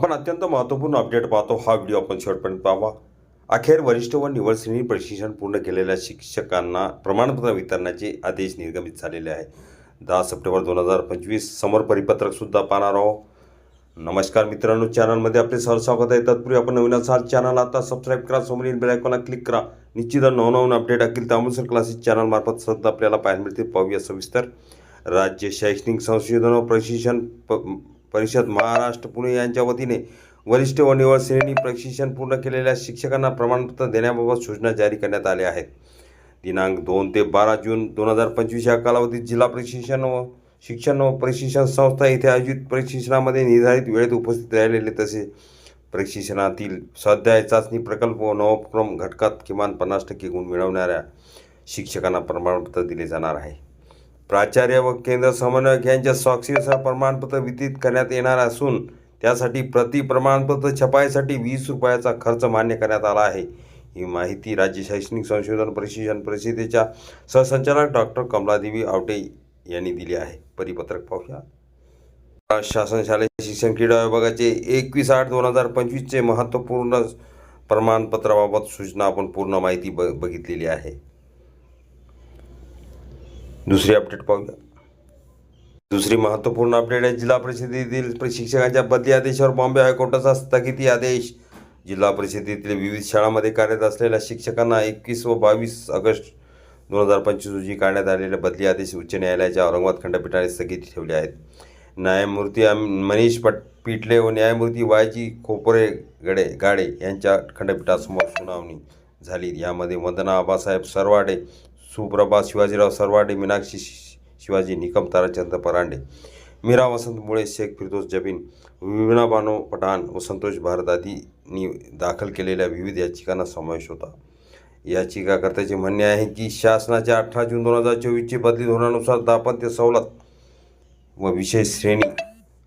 आपण अत्यंत महत्त्वपूर्ण अपडेट पाहतो. हा व्हिडिओ आपण शेवटपर्यंत पाहावा. अखेर वरिष्ठ व निवड प्रशिक्षण पूर्ण केलेल्या शिक्षकांना प्रमाणपत्र वितरणाचे आदेश निर्गमित झालेले आहे दहा सप्टेंबर दोन हजार पंचवीस समोर परिपत्रकसुद्धा पाहणार आहोत. नमस्कार मित्रांनो चॅनलमध्ये आपले सर स्वागत आहे. तत्पूर्वी आपण नवीन असाल चॅनल आता सबस्क्राईब करा समोरील बेल क्लिक करा. निश्चित नवनवीन अपडेट असतील तांबूसर क्लासेस चॅनलमार्फत सतत आपल्याला पाहायला मिळते. पाहूया सविस्तर. राज्य शैक्षणिक संशोधन व प्रशिक्षण प परिषद महाराष्ट्र पुणे यांच्या वतीने वरिष्ठ व निवड श्रेणी प्रशिक्षण पूर्ण केलेल्या शिक्षकांना प्रमाणपत्र देण्याबाबत सूचना जारी करण्यात आल्या आहेत. दिनांक दोन ते बारा जून दोन हजार पंचवीस या कालावधीत जिल्हा प्रशिक्षण व शिक्षण व प्रशिक्षण संस्था येथे आयोजित प्रशिक्षणामध्ये निर्धारित वेळेत उपस्थित राहिलेले तसे प्रशिक्षणातील स्वाध्याय चाचणी प्रकल्प व नवोपक्रम घटकात किमान पन्नास टक्के गुण मिळवणाऱ्या शिक्षकांना प्रमाणपत्र दिले जाणार आहे. प्राचार्य व केंद्र समन्वयक यांच्या स्वाक्षरीसह प्रमाणपत्र वितरित करण्यात येणार असून त्यासाठी प्रति प्रमाणपत्र छपाईसाठी वीस रुपयाचा खर्च मान्य करण्यात आला आहे. ही माहिती राज्य शैक्षणिक संशोधन प्रशिक्षण परिषदेच्या सहसंचालक डॉक्टर कमलादेवी आवटे यांनी दिली आहे. परिपत्रक पाहूया. शासन शालेय शिक्षण क्रीडा विभागाचे एकवीस आठ दोन हजार पंचवीसचे महत्त्वपूर्ण प्रमाणपत्राबाबत सूचना आपण पूर्ण माहिती ब बघितलेली आहे. दुसरी अपडेट पाहूया. दुसरी महत्त्वपूर्ण अपडेट आहे जिल्हा परिषदेतील प्रशिक्षकांच्या बदली आदेशावर बॉम्बे हायकोर्टाचा स्थगिती आदेश. जिल्हा परिषदेतील विविध शाळांमध्ये कार्यरत असलेल्या शिक्षकांना एकवीस व बावीस ऑगस्ट दोन हजार पंचवीस रोजी काढण्यात आलेले बदली आदेश उच्च न्यायालयाच्या औरंगाबाद खंडपीठाने स्थगिती ठेवले आहेत. न्यायमूर्ती मनीष पट पिटले व न्यायमूर्ती वायजी खोपरे गडे गाडे यांच्या खंडपीठासमोर सुनावणी झाली. यामध्ये वंदना आबासाहेब सरवाडे सुप्रभा शिवाजीराव सरवाडे मीनाक्षी शिवाजी निकम ताराचंद्र परांडे मीरा वसंत मुळे शेख फिरदोस जबीन विविना बानो पठाण व संतोष भारत आदींनी दाखल केलेल्या विविध याचिकांना समावेश होता. याचिकाकर्त्याचे म्हणणे आहे की शासनाच्या अठरा जून दोन हजार चोवीसची बदली धोरणानुसार दाम्पत्य सवलत व विशेष श्रेणी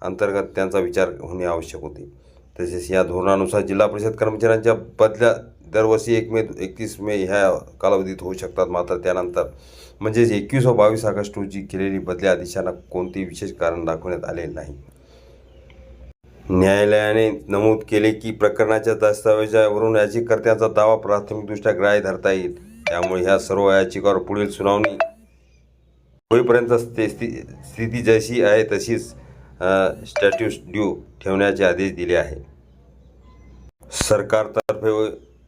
अंतर्गत त्यांचा विचार होणे आवश्यक होते. तसेच या धोरणानुसार जिल्हा परिषद कर्मचाऱ्यांच्या बदल्या दरवर्षी एक मे एकतीस मे ह्या कालावधीत होऊ शकतात. मात्र त्यानंतर म्हणजेच एकवीस व बावीस ऑगस्ट रोजी केलेली बदल्या आदेशांना कोणतेही विशेष कारण दाखवण्यात आले नाही. न्यायालयाने नमूद केले की प्रकरणाच्या दस्तावेजावरून याचिकर्त्यांचा दावा प्राथमिकदृष्ट्या ग्राह्य धरता येईल. त्यामुळे ह्या सर्व याचिकावर पुढील सुनावणी होईपर्यंत स्थिती जशी आहे तशीच स्टॅट्यूस ड्यू ठेवण्याचे आदेश दिले आहे. सरकारतर्फे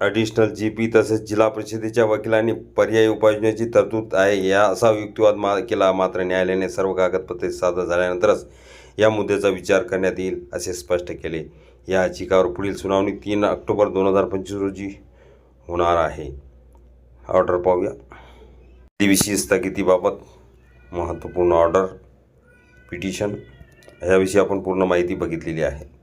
ॲडिशनल जी पी तसेच जिल्हा परिषदेच्या वकिलांनी पर्यायी उपाययोजनेची तरतूद आहे या असा युक्तिवाद मा केला. मात्र न्यायालयाने सर्व कागदपत्रे सादर झाल्यानंतरच या मुद्द्याचा विचार करण्यात येईल असे स्पष्ट केले. या याचिकावर पुढील सुनावणी तीन ऑक्टोबर दोन हजार पंचवीस रोजी होणार आहे. ऑर्डर पाहूया. दिवशी स्थगितीबाबत महत्त्वपूर्ण ऑर्डर पिटिशन ह्याविषयी आपण पूर्ण माहिती बघितलेली आहे.